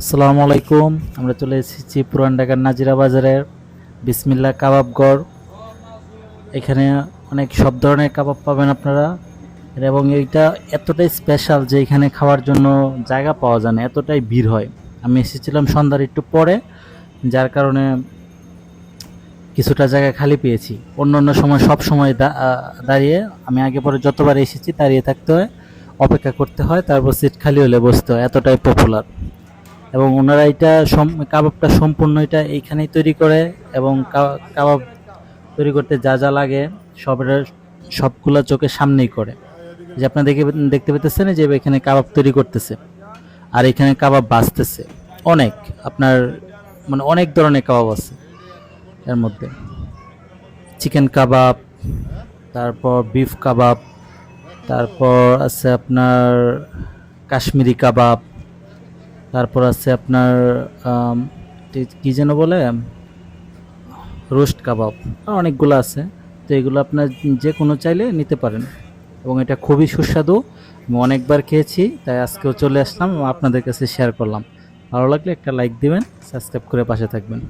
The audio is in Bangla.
আসসালামু আলাইকুম। আমরা চলে এসেছি পুরান ঢাকার নাজিরা বাজারের বিসমিল্লা কাবাবগড়। এখানে অনেক সব ধরনের কাবাব পাবেন আপনারা। এবং এইটা এতটাই স্পেশাল যে এখানে খাওয়ার জন্য জায়গা পাওয়া যায় না, এতটাই ভিড় হয়। আমি এসেছিলাম সন্ধ্যার একটু পরে, যার কারণে কিছুটা জায়গা খালি পেয়েছি। অন্য অন্য সময় সব সময় দাঁড়িয়ে, আমি আগে পরে যতবার এসেছি দাঁড়িয়ে থাকতে হয়, অপেক্ষা করতে হয়, তারপর সিট খালি হলে বসতে হয়, এতটাই পপুলার এবং ওনারা এটা কাবাবটা সম্পূর্ণ এটা এইখানেই তৈরি করে এবং কাবাব তৈরি করতে যা যা লাগে সবের সবগুলা চোখের সামনেই করে। যে আপনারা দেখে দেখতে পেতেছেন যে এখানে কাবাব তৈরি করতেছে আর এখানে কাবাব বাঁচতেছে। অনেক, আপনার মানে অনেক ধরনের কাবাব আছে এর মধ্যে। চিকেন কাবাব, তারপর বিফ কাবাব, তারপর আছে আপনার কাশ্মীরি কাবাব তারপর আছে আপনার কি যেন বলে? রোস্ট কাবাব। আর অনেকগুলো আছে। তো এগুলো আপনার যে কোনো চাইলে নিতে পারেন। এবং এটা খুবই সুস্বাদু। আমি অনেকবার খেয়েছি, তাই আজকেও চলে আসলাম আপনাদের কাছে শেয়ার করলাম। ভালো লাগলে একটা লাইক দিবেন সাবস্ক্রাইব করে পাশে থাকবেন।